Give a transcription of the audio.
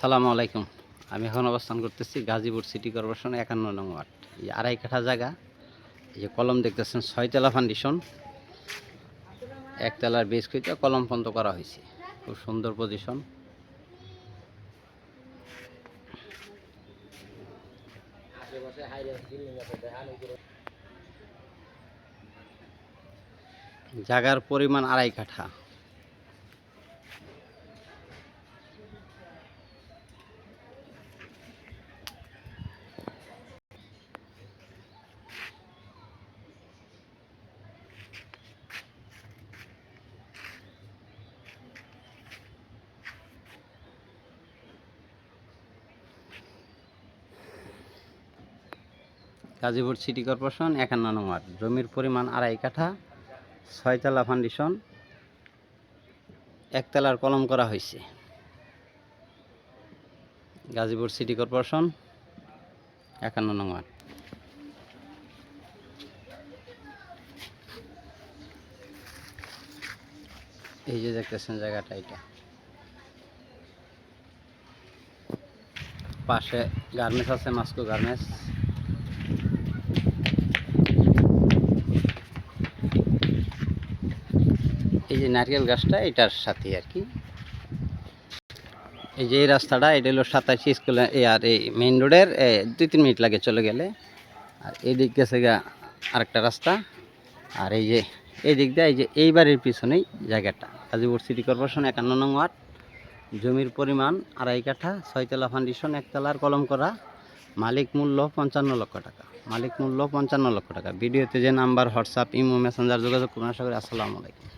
সালামু আলাইকুম। আমি এখন অবস্থান করতেছি গাজীপুর সিটি কর্পোরেশন একান্ন নং ওয়ার্ড। এই আড়াই কাঠা জায়গা, এই যে কলম দেখতেছেন ছয়তলা ফাউন্ডেশন একতলার বেশ কইতে কলম বন্ধ করা হয়েছে খুব সুন্দর পজিশন জায়গার পরিমাণ আড়াই কাঠা। গাজীপুর সিটি কর্পোরেশন একান্ন নং ওয়ার্ড জমির পরিমাণ আড়াই কাঠা, ছয়তলা ফাউন্ডেশন একতলার কলম করা হয়েছে। গাজীপুর সিটি কর্পোরেশন একান্ন নং ওয়ার্ড এই যে দেখতেছেন জায়গাটা, এটা। পাশে গার্মেন্টস আছে, মাস্কো গার্মেন্টস এই যে নারকেল গাছটা, এটার সাথে আর কি। এই যে এই রাস্তাটা, এটা হলো সাতাশি স্কুলে আর এই মেইন রোডের দুই তিন মিনিট লাগে চলে গেলে। আর এই দিক গেছে গা আরেকটা রাস্তা। আর এই যে এই দিক দিয়ে, এই যে এই বাড়ির পিছনেই জায়গাটা। গাজীপুর সিটি কর্পোরেশন একান্ন নং ওয়ার্ড। জমির পরিমাণ আড়াই কাঠা, ছয়তলা ফাউন্ডেশন, একতলার কলম করা। মালিক মূল্য পঞ্চান্ন লক্ষ টাকা। মালিক মূল্য পঞ্চান্ন লক্ষ টাকা। ভিডিওতে যে নাম্বার, হোয়াটসঅ্যাপ, ইমো, মেসেঞ্জার যোগাযোগ করুন। আশা করি আসসালামু আলাইকুম।